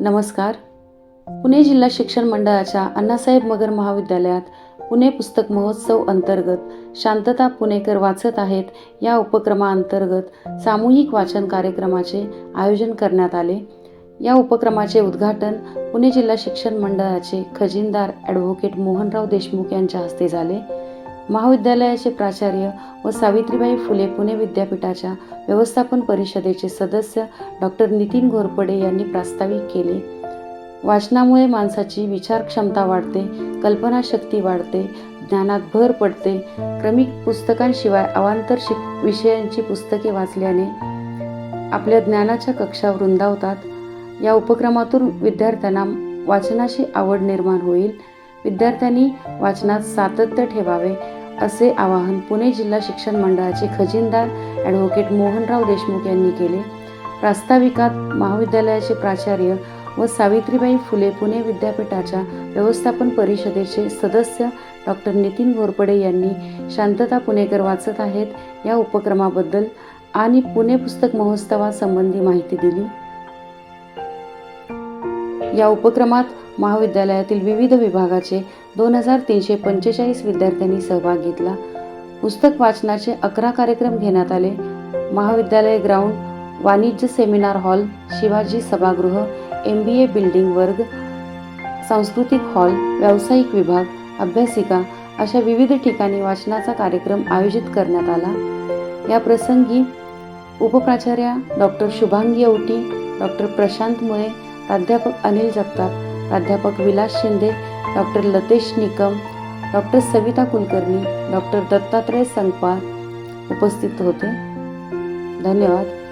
नमस्कार. पुणे जिल्हा शिक्षण मंडळाच्या अण्णासाहेब मगर महाविद्यालयात पुणे पुस्तक महोत्सव अंतर्गत शांतता पुणेकर वाचत आहेत या उपक्रमाअंतर्गत सामूहिक वाचन कार्यक्रमाचे आयोजन करण्यात आले. या उपक्रमाचे उद्घाटन पुणे जिल्हा शिक्षण मंडळाचे खजिनदार ॲडव्होकेट मोहनराव देशमुख यांच्या हस्ते झाले. महाविद्यालयाचे प्राचार्य व सावित्रीबाई फुले पुणे विद्यापीठाच्या व्यवस्थापन परिषदेचे सदस्य डॉक्टर नितीन घोरपडे यांनी प्रास्ताविक केले. वाचनामुळे माणसाची विचार क्षमता वाढते कल्पनाशक्ती वाढते ज्ञानात भर पडते. क्रमिक पुस्तकांशिवाय अवांतर शिक विषयांची पुस्तके वाचल्याने आपल्या ज्ञानाच्या कक्षा वृंदावतात. या उपक्रमातून विद्यार्थ्यांना वाचनाची आवड निर्माण होईल. विद्यार्थ्यांनी वाचनात सातत्य ठेवावे. असे आवाहन पुणे जिल्हा शिक्षण मंडळाचे खजिनदार ॲडव्होकेट मोहनराव देशमुख यांनी केले. प्रास्ताविकात महाविद्यालयाचे प्राचार्य व सावित्रीबाई फुले पुणे विद्यापीठाच्या व्यवस्थापन परिषदेचे सदस्य डॉक्टर नितीन घोरपडे यांनी शांतता पुणेकर वाचत आहेत या उपक्रमाबद्दल आणि पुणे पुस्तक महोत्सवासंबंधी माहिती दिली. या उपक्रमात महाविद्यालयातील विविध विभागाचे दोन हजार तीनशे पंचेचाळीस विद्यार्थ्यांनी सहभाग घेतला. पुस्तक वाचनाचे अकरा कार्यक्रम घेण्यात आले. महाविद्यालय ग्राउंड वाणिज्य सेमिनार हॉल शिवाजी सभागृह एम बी ए बिल्डिंग वर्ग सांस्कृतिक हॉल व्यावसायिक विभाग अभ्यासिका अशा विविध ठिकाणी वाचनाचा कार्यक्रम आयोजित करण्यात आला. या प्रसंगी उपप्राचार्या डॉक्टर शुभांगी औटी डॉक्टर प्रशांत मुळे प्राध्यापक अनिल जगताप प्राध्यापक Vilas Shinde doctor Latesh Nikam doctor Savita Kulkarni doctor Dattatray Sangpal उपस्थित होते. धन्यवाद.